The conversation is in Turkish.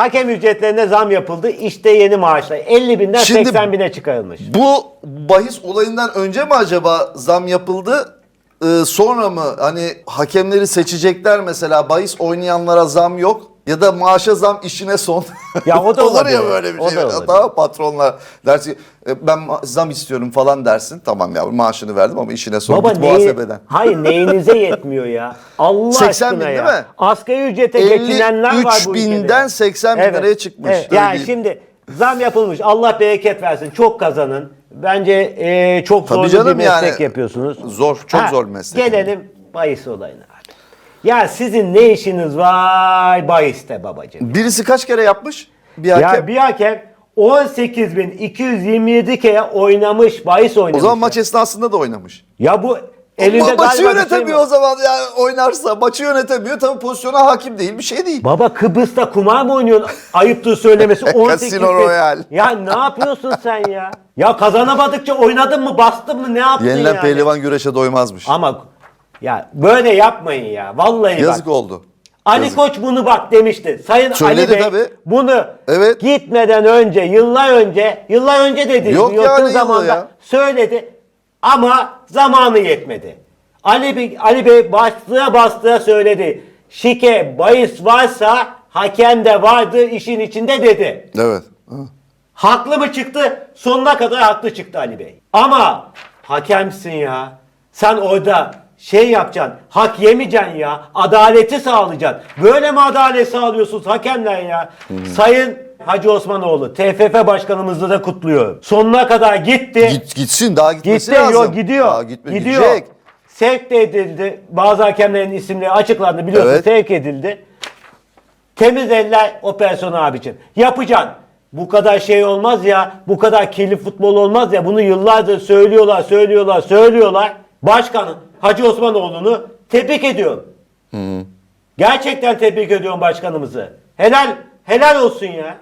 Hakem ücretlerine zam yapıldı. İşte yeni maaşlar. 50 binden Şimdi- 80 bine çıkarılmış. Bu bahis olayından önce mi acaba zam yapıldı? Ee, sonra mı hani hakemleri seçecekler mesela bahis oynayanlara zam yok ya da maaşa zam işine son. Ya o da Olur olabilir. ya böyle bir O şey. da olabilir. Daha patronlar dersin ki, "E, ben zam istiyorum falan dersin. Tamam ya maaşını verdim ama işine son Baba git neyi, muhasebeden. hayır neyinize yetmiyor ya. Allah 80 bin aşkına değil ya. mi? Asgari ücrete geçinenler var bu 53 ülkede. binden 80 bin liraya çıkmış. Evet. Yani değil. şimdi zam yapılmış. Allah bereket versin. Çok kazanın. Bence e, çok zor bir meslek yani. yapıyorsunuz. Zor, çok zor bir meslek. Gelelim bahis olayına. Ya sizin ne işiniz var bahiste babacığım? Birisi kaç kere yapmış? Bir Ya hakem. bir hakem 18.227 kere oynamış, bahis oynamış. o zaman ya. maç esnasında da oynamış. Ya bu elinde Ma- maçı galiba şey mi yönetemiyor var? o zaman yani oynarsa. Maçı yönetemiyor. Tabii pozisyona hakim değil. Bir şey değil. Baba Kıbrıs'ta kumar mı oynuyorsun? Ayıptır söylemesi. 18 Casino Royale. Ya ne yapıyorsun sen ya? Ya kazanamadıkça oynadın mı, bastın mı, ne yaptın Yenilen yani? pehlivan güreşe doymazmış. Ama ya böyle yapmayın ya. Vallahi Yazık bak. oldu. Ali Yazık. Koç bunu bak demişti. Sayın Söyledi Ali Bey tabii. bunu Evet. gitmeden önce, yıllar önce, yıllar önce dedi. Yok ya, yakın ne yılı zamanda ya? söyledi. Ama zamanı yetmedi. Ali Bey, Ali Bey bastığa bastığa söyledi. Şike, bahis varsa hakem de vardı işin içinde dedi. Evet. Ha. Haklı mı çıktı? Sonuna kadar haklı çıktı Ali Bey. Ama hakemsin ya. Sen orada şey yapacaksın. Hak yemeyeceksin ya. Adaleti sağlayacaksın. Böyle mi adalet sağlıyorsunuz hakemler ya? Sayın Hacı Osmanoğlu TFF başkanımızı da kutluyorum. Sonuna kadar gitti. Git, gitsin daha gitmesi gitti. lazım. Yok gidiyor. Daha gitme, gidiyor. gidecek. Sevk de edildi. Bazı hakemlerin isimleri açıklandı biliyorsun. Evet. Sevk edildi. Temiz eller operasyonu abicim. Yapacaksın. Bu kadar şey olmaz ya. Bu kadar kirli futbol olmaz ya. Bunu yıllardır söylüyorlar, söylüyorlar, söylüyorlar. Başkanın Hacı Osmanoğlu'nu tebrik ediyorum. Gerçekten tebrik ediyorum başkanımızı. Helal, helal olsun ya.